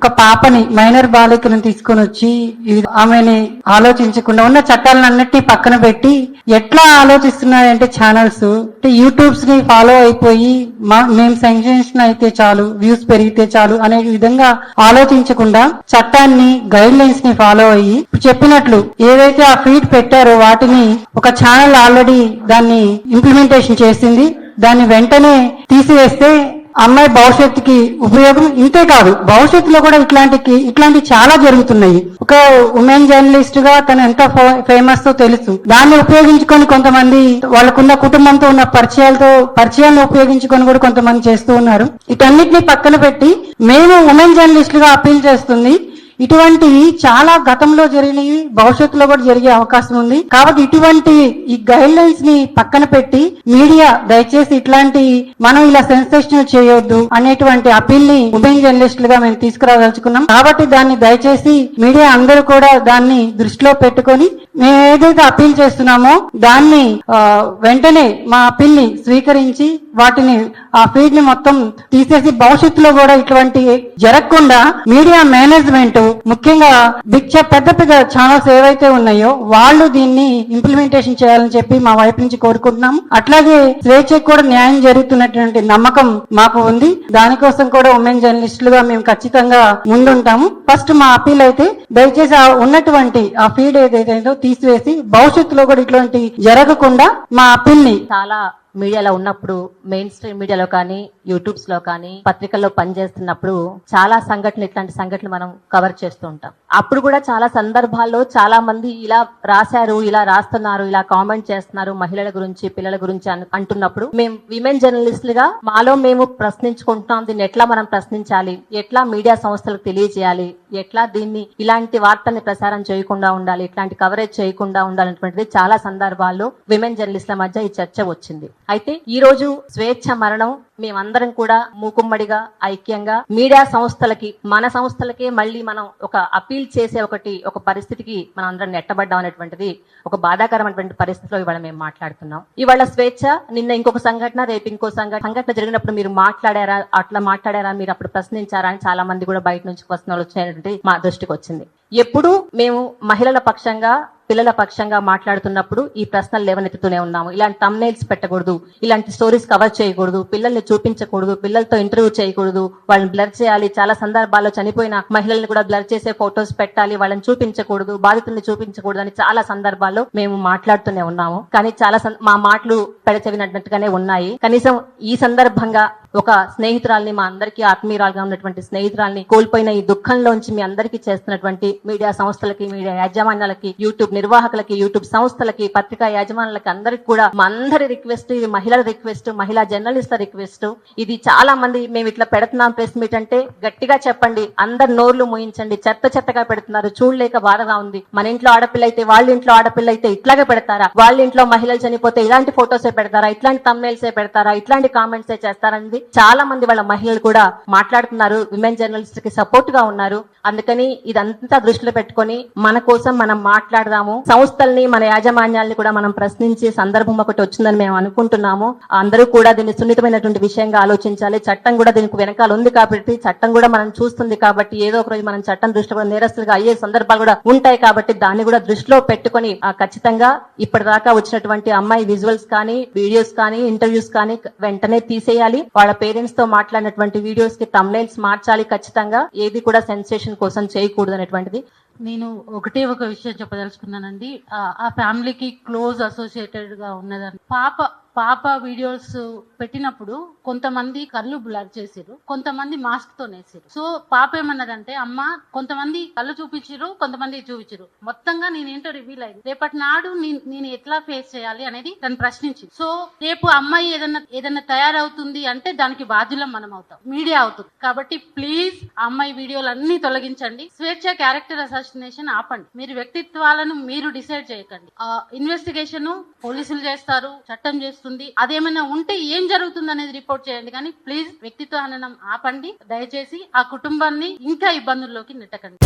ఒక పాపని మైనర్ బాలికను తీసుకొని వచ్చి ఆమెని ఆలోచించకుండా ఉన్న చట్టాలన్నిటినీ పక్కన పెట్టి ఎట్లా ఆలోచిస్తున్నాయంటే ఛానల్స్ అంటే యూట్యూబ్స్ని ఫాలో అయిపోయి మా మేము సెంక్షన్ అయితే చాలు వ్యూస్ పెరిగితే చాలు అనే విధంగా ఆలోచించకుండా చట్టాన్ని గైడ్ లైన్స్ని ఫాలో అయ్యి చెప్పినట్లు ఏదైతే ఆ ఫీడ్ పెట్టారో వాటిని ఒక ఛానల్ ఆల్రెడీ దాన్ని ఇంప్లిమెంటేషన్ చేసింది. దాన్ని వెంటనే తీసివేస్తే అమ్మాయి భవిష్యత్తుకి ఉపయోగం ఇంతే కాదు. భవిష్యత్తులో కూడా ఇట్లాంటి ఇట్లాంటి చాలా జరుగుతున్నాయి. ఒక ఉమెన్ జర్నలిస్ట్గా తను ఎంత ఫేమస్తో తెలుసు. దాన్ని ఉపయోగించుకొని కొంతమంది వాళ్ళకున్న కుటుంబంతో ఉన్న పరిచయాలతో పరిచయాన్ని ఉపయోగించుకొని కూడా కొంతమంది చేస్తూ ఉన్నారు. ఇటన్నిటిని పక్కన పెట్టి మేము ఉమెన్ జర్నలిస్టులుగా అప్పీల్ చేస్తుంది. ఇటువంటివి చాలా గతంలో జరిగినవి భవిష్యత్తులో కూడా జరిగే అవకాశం ఉంది. కాబట్టి ఇటువంటి ఈ గైడ్ లైన్స్ని పక్కన పెట్టి మీడియా దయచేసి ఇట్లాంటి మనం ఇలా సెన్సేషనల్ చేయొద్దు అనేటువంటి అపీల్ని ఉమెన్ జర్నలిస్టులుగా మేము తీసుకురాదలుచుకున్నాం. కాబట్టి దాన్ని దయచేసి మీడియా అందరూ కూడా దాన్ని దృష్టిలో పెట్టుకొని మేము ఏదైతే అప్పీల్ చేస్తున్నామో దాన్ని వెంటనే మా అప్పీల్ని స్వీకరించి వాటిని ఆ ఫీడ్ని మొత్తం తీసేసి భవిష్యత్తులో కూడా ఇటువంటి జరగకుండా మీడియా మేనేజ్మెంట్ ముఖ్యంగా బిగ్ పెద్ద పెద్ద ఛానల్స్ ఏవైతే ఉన్నాయో వాళ్ళు దీన్ని ఇంప్లిమెంటేషన్ చేయాలని చెప్పి మా వైపు నుంచి కోరుకుంటున్నాము. అట్లాగే స్వేచ్ఛకు కూడా న్యాయం జరుగుతున్నటువంటి నమ్మకం మాకు ఉంది. దానికోసం కూడా ఉమెన్ జర్నలిస్టులుగా మేము ఖచ్చితంగా ముందుంటాము. ఫస్ట్ మా అప్పీల్ అయితే దయచేసి ఆ ఉన్నటువంటి ఆ ఫీడ్ ఏదైతే తీసివేసి భవిష్యత్తులో కూడా ఇటువంటి జరగకుండా మా అప్పీల్ని చాలా మీడియాలో ఉన్నప్పుడు మెయిన్ స్ట్రీమ్ మీడియాలో కానీ యూట్యూబ్స్లో కానీ పత్రికల్లో పనిచేస్తున్నప్పుడు చాలా సంఘటనలు ఇట్లాంటి సంఘటనలు మనం కవర్ చేస్తూ ఉంటాం. అప్పుడు కూడా చాలా సందర్భాల్లో చాలా మంది ఇలా రాశారు ఇలా రాస్తున్నారు ఇలా కామెంట్ చేస్తున్నారు మహిళల గురించి పిల్లల గురించి అంటున్నప్పుడు మేము విమెన్ జర్నలిస్టులుగా మాలో మేము ప్రశ్నించుకుంటున్నాం దీన్ని ఎట్లా మనం ప్రశ్నించాలి ఎట్లా మీడియా సంస్థలకు తెలియజేయాలి ఎట్లా దీన్ని ఇలాంటి వార్తల్ని ప్రసారం చేయకుండా ఉండాలి ఇట్లాంటి కవరేజ్ చేయకుండా ఉండాలనేటువంటిది చాలా సందర్భాల్లో విమెన్ జర్నలిస్టుల మధ్య ఈ చర్చ వచ్చింది. అయితే ఈ రోజు స్వేచ్ఛ మరణం మేమందరం కూడా మూకుమ్మడిగా ఐక్యంగా మీడియా సంస్థలకి మన సంస్థలకే మళ్ళీ మనం ఒక అపీల్ చేసే ఒకటి ఒక పరిస్థితికి మనం అందరం నెట్టబడ్డాం అనేటువంటిది ఒక బాధాకరమైనటువంటి పరిస్థితిలో ఇవాళ మేము మాట్లాడుతున్నాం. ఇవాళ స్వేచ్ఛ నిన్న ఇంకొక సంఘటన రేపు ఇంకో సంఘటన. సంఘటన జరిగినప్పుడు మీరు మాట్లాడారా అట్లా మాట్లాడారా మీరు అప్పుడు ప్రశ్నించారా అని చాలా మంది కూడా బయట నుంచి క్వశ్చన్లు వచ్చాయనేటువంటి మా దృష్టికి వచ్చింది ఎప్పుడు మేము మహిళల పక్షంగా పిల్లల పక్షంగా మాట్లాడుతున్నప్పుడు ఈ ప్రశ్నలు లేవనెత్తుతూనే ఉన్నాము. ఇలాంటి తమ్నైల్స్ పెట్టకూడదు ఇలాంటి స్టోరీస్ కవర్ చేయకూడదు పిల్లల్ని చూపించకూడదు పిల్లలతో ఇంటర్వ్యూ చేయకూడదు వాళ్ళని బ్లర్ చేయాలి చాలా సందర్భాల్లో చనిపోయిన మహిళల్ని కూడా బ్లర్ చేసే ఫొటోస్ పెట్టాలి వాళ్ళని చూపించకూడదు బాధితుల్ని చూపించకూడదు అని చాలా సందర్భాల్లో మేము మాట్లాడుతూనే ఉన్నాము. కానీ చాలా మా మాటలు పెడచెవినట్టుగానే ఉన్నాయి. కనీసం ఈ సందర్భంగా ఒక స్నేహితురాల్ని మా అందరికీ ఆత్మీయురాలుగా ఉన్నటువంటి స్నేహితురాల్ని కోల్పోయిన ఈ దుఃఖంలోంచి మీ అందరికీ చేస్తున్నటువంటి మీడియా సంస్థలకి మీడియా యాజమాన్యాలకి యూట్యూబ్ నిర్వాహకులకి యూట్యూబ్ సంస్థలకి పత్రికా యాజమాన్యాలకి అందరికి కూడా మా అందరి రిక్వెస్ట్ ఇది మహిళల రిక్వెస్ట్ మహిళా జర్నలిస్టుల రిక్వెస్ట్. ఇది చాలా మంది మేము ఇట్లా పెడుతున్నాం ప్రెస్ మీట్ అంటే గట్టిగా చెప్పండి అందరు నోర్లు మూయించండి చెత్త చెత్తగా పెడుతున్నారు చూడలేక బాధగా ఉంది. మన ఇంట్లో ఆడపిల్ల అయితే వాళ్ళ ఇంట్లో ఆడపిల్ల అయితే ఇట్లాగే పెడతారా? వాళ్ళ ఇంట్లో మహిళలు చనిపోతే ఇలాంటి ఫొటోసే పెడతారా? ఇట్లాంటి తమ్మేల్సే పెడతారా? ఇట్లాంటి కామెంట్సే చేస్తారని చాలా మంది వాళ్ళ మహిళలు కూడా మాట్లాడుతున్నారు. విమెన్ జర్నలిస్ట్కి సపోర్ట్గా ఉన్నారు. అందుకని ఇదంతా దృష్టిలో పెట్టుకొని మన కోసం మనం మాట్లాడదాము. సంస్థల్ని మన యాజమాన్యాల్ని కూడా మనం ప్రశ్నించే సందర్భం ఒకటి వచ్చిందని మేము అనుకుంటున్నాము. అందరూ కూడా దీన్ని సున్నితమైనటువంటి విషయంగా ఆలోచించాలి. చట్టం కూడా దీనికి వెనకాల ఉంది కాబట్టి చట్టం కూడా మనం చూస్తుంది కాబట్టి ఏదో ఒక రోజు మనం చట్టం దృష్టిలో కూడా నేరస్తులుగా అయ్యే సందర్భాలు కూడా ఉంటాయి కాబట్టి దాన్ని కూడా దృష్టిలో పెట్టుకొని ఖచ్చితంగా ఇప్పటిదాకా వచ్చినటువంటి అమ్మాయి విజువల్స్ కానీ వీడియోస్ కానీ ఇంటర్వ్యూస్ కానీ వెంటనే తీసేయాలి. వాళ్ళ పేరెంట్స్తో మాట్లాడినటువంటి వీడియోస్కి తమ్లైన్స్ మార్చాలి ఖచ్చితంగా. ఏది కూడా సెన్సేషన్ కోసం చేయకూడదు అనేటువంటిది నేను ఒకటే ఒక విషయం చెప్పదలుచుకున్నానండి. ఆ- ఆ ఫ్యామిలీకి క్లోజ్ అసోసియేటెడ్గా ఉన్నదని పాప పాప వీడియోస్ పెట్టినప్పుడు కొంతమంది కళ్ళు బ్లర్ చేసిరు కొంతమంది మాస్క్తో నేసిరు సో పాప ఏమన్నదంటే అమ్మ కొంతమంది కళ్ళు చూపించారు కొంతమంది చూపించారు మొత్తంగా నేనేంటో రివీల్ అయింది. రేపటి నాడు నేను ఎట్లా ఫేస్ చేయాలి అనేది తను ప్రశ్నించింది. సో రేపు అమ్మాయి ఏదన్నా ఏదన్నా తయారవుతుంది అంటే దానికి బాధ్యులం మనం అవుతాం. మీడియా అవుతుంది. కాబట్టి ప్లీజ్ అమ్మాయి వీడియోలు అన్ని తొలగించండి. స్వేచ్ఛ క్యారెక్టర్ అసాసినేషన్ ఆపండి. మీరు వ్యక్తిత్వాలను మీరు డిసైడ్ చేయకండి. ఇన్వెస్టిగేషన్ పోలీసులు చేస్తారు చట్టం చేస్తారు. చేస్తుంది. అదేమైనా ఉంటే ఏం జరుగుతుంది అనేది రిపోర్ట్ చేయండి. కానీ ప్లీజ్ వ్యక్తిత్వ హననం ఆపండి. దయచేసి ఆ కుటుంబాన్ని ఇంకా ఇబ్బందుల్లోకి నెట్టకండి.